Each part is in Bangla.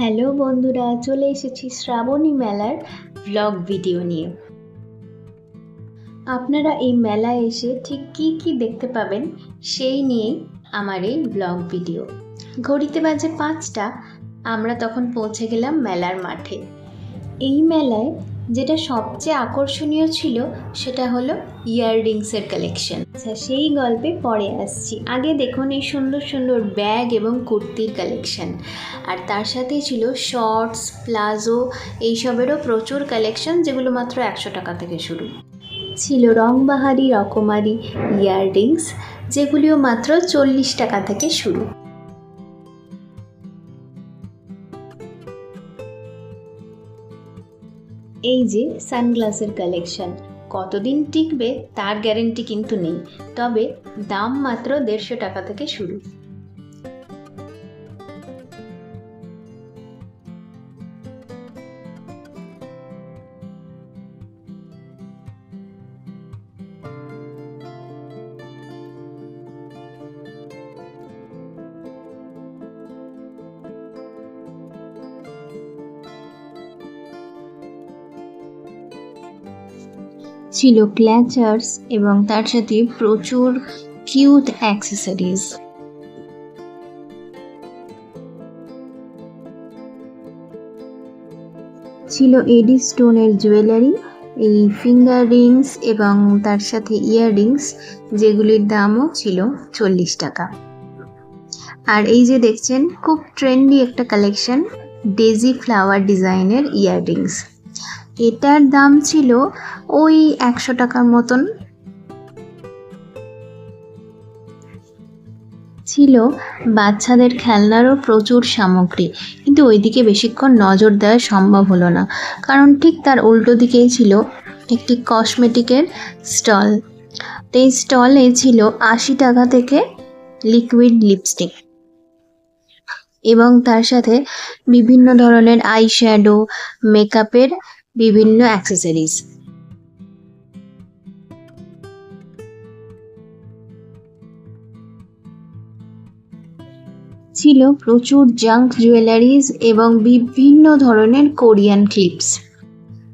হ্যালো বন্ধুরা, চলে এসেছি শ্রাবণী মেলার ব্লগ ভিডিও নিয়ে। আপনারা এই মেলায় এসে ঠিক কি কি দেখতে পাবেন সেই নিয়েই আমার এই ব্লগ ভিডিও ঘড়িতে বাজে পাঁচটা, আমরা তখন পৌঁছে গেলাম মেলার মাঠে। এই মেলায় যেটা সবচেয়ে আকর্ষণীয় ছিল সেটা হলো ইয়াররিংসের কালেকশন। আচ্ছা সেই গল্পে পরে আসছি। আগে দেখুন এই সুন্দর সুন্দর ব্যাগ এবং কুর্তির কালেকশন। আর তার সাথে ছিল শর্টস, প্লাজো, এইসবেরও প্রচুর কালেকশন যেগুলো মাত্র একশো টাকা থেকে শুরু। ছিল রংবাহারি, রকমারি, ইয়াররিংস, যেগুলিও মাত্র চল্লিশ টাকা থেকে শুরু। এই যে সানগ্লাসের কালেকশন কতদিন টিকবে তার গ্যারেন্টি কিন্তু নেই। তবে দাম মাত্র দেড়শো টাকা থেকে শুরু। ছিল ক্ল্যাচার্স এবং তার সাথে প্রচুর কিউট অ্যাক্সেসরিজ ছিল এডি স্টোনের জুয়েলারি এই ফিঙ্গার রিংস এবং তার সাথে ইয়াররিংস যেগুলির দামও ছিল চল্লিশ টাকা। আর এই যে দেখছেন, খুব ট্রেন্ডি একটা কালেকশন ডেজি ফ্লাওয়ার ডিজাইনের ইয়াররিংস এটার দাম ছিল ওই একশো টাকার মতন। ছিল বাচ্চাদের খেলনারও প্রচুর সামগ্রী। কিন্তু ওইদিকে বেশিক্ষণ নজর দেওয়া সম্ভব হলো না। কারণ ঠিক তার উল্টো দিকেই ছিল একটি কসমেটিকের স্টল। এই স্টলে ছিল আশি টাকা থেকে লিকুইড লিপস্টিক। এবং তার সাথে বিভিন্ন ধরনের আই শ্যাডো, মেকআপের বিভিন্ন অ্যাক্সেসরিজ ছিল প্রচুর জাঙ্ক জুয়েলারিজ এবং বিভিন্ন ধরনের কোরিয়ান ক্লিপস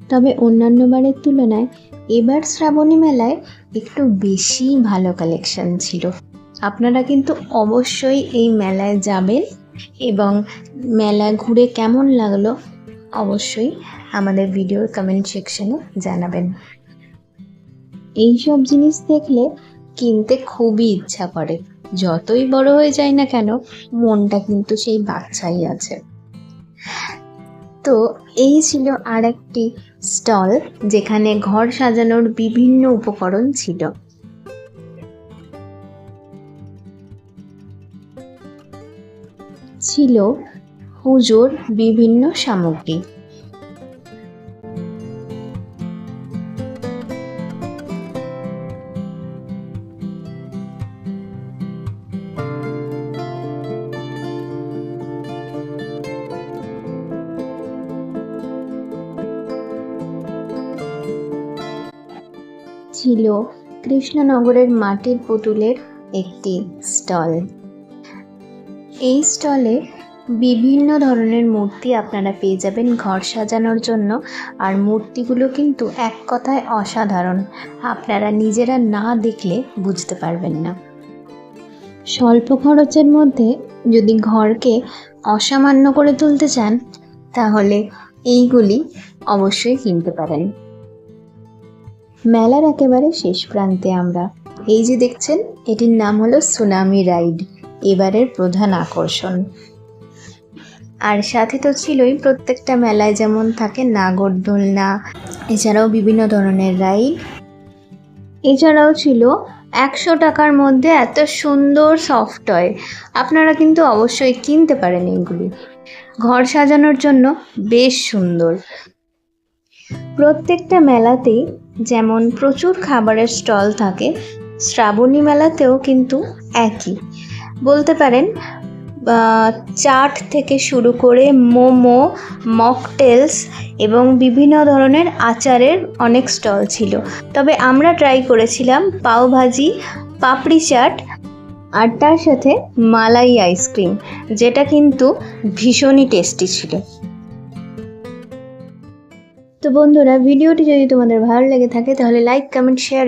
তবে অন্যান্য বারের তুলনায় এবার শ্রাবণী মেলায় একটু বেশি ভালো কালেকশন ছিল। আপনারা কিন্তু অবশ্যই এই মেলায় যাবেন এবং মেলা ঘুরে কেমন লাগল অবশ্যই আমাদের ভিডিওর কমেন্ট সেকশনে জানাবেন। এই সব জিনিস দেখলে কিনতে খুবই ইচ্ছা করে। যতই বড় হয়ে যায় না কেন, মনটা কিন্তু সেই বাচ্চাই আছে। তো এই ছিল আর একটি স্টল যেখানে ঘর সাজানোর বিভিন্ন উপকরণ ছিল। ছিল পুজোর বিভিন্ন সামগ্রী। ছিল কৃষ্ণনগরের মাটির পুতুলের একটি স্টল। এই স্টলে বিভিন্ন ধরনের মূর্তি আপনারা পেয়ে যাবেন ঘর সাজানোর জন্য। আর মূর্তিগুলো কিন্তু এক কথায় অসাধারণ। আপনারা নিজেরা না দেখলে বুঝতে পারবেন না। স্বল্প খরচের মধ্যে যদি ঘরকে অসামান্য করে তুলতে চান, তাহলে এইগুলি অবশ্যই কিনতে পারেন। মেলার একেবারে শেষ প্রান্তে আমরা। এই যে দেখছেন, এটির নাম হলো সুনামি রাইড। এবারের প্রধান আকর্ষণ। আর সাথে তো ছিলই প্রত্যেকটা মেলায় যেমন থাকে নাগরদোলনা এছাড়াও বিভিন্ন ধরনের রাইড এছাড়াও ছিল একশো টাকার মধ্যে এত সুন্দর সফট টয় আপনারা কিন্তু অবশ্যই কিনতে পারেন এইগুলি। ঘর সাজানোর জন্য বেশ সুন্দর। প্রত্যেকটা মেলাতেই যেমন প্রচুর খাবারের স্টল থাকে, শ্রাবণী মেলাতেও কিন্তু একই। বলতে পারেন চাট থেকে শুরু করে মোমো, মকটেলস এবং বিভিন্ন ধরনের আচারের অনেক স্টল ছিল। তবে আমরা ট্রাই করেছিলাম পাওভাজি পাপড়ি চাট আর তার সাথে মালাই আইসক্রিম যেটা কিন্তু ভীষণই টেস্টি ছিল। তো বন্ধুরা ভিডিওটি যদি তোমাদের ভালো লেগে থাকে, তাহলে লাইক কমেন্ট শেয়ার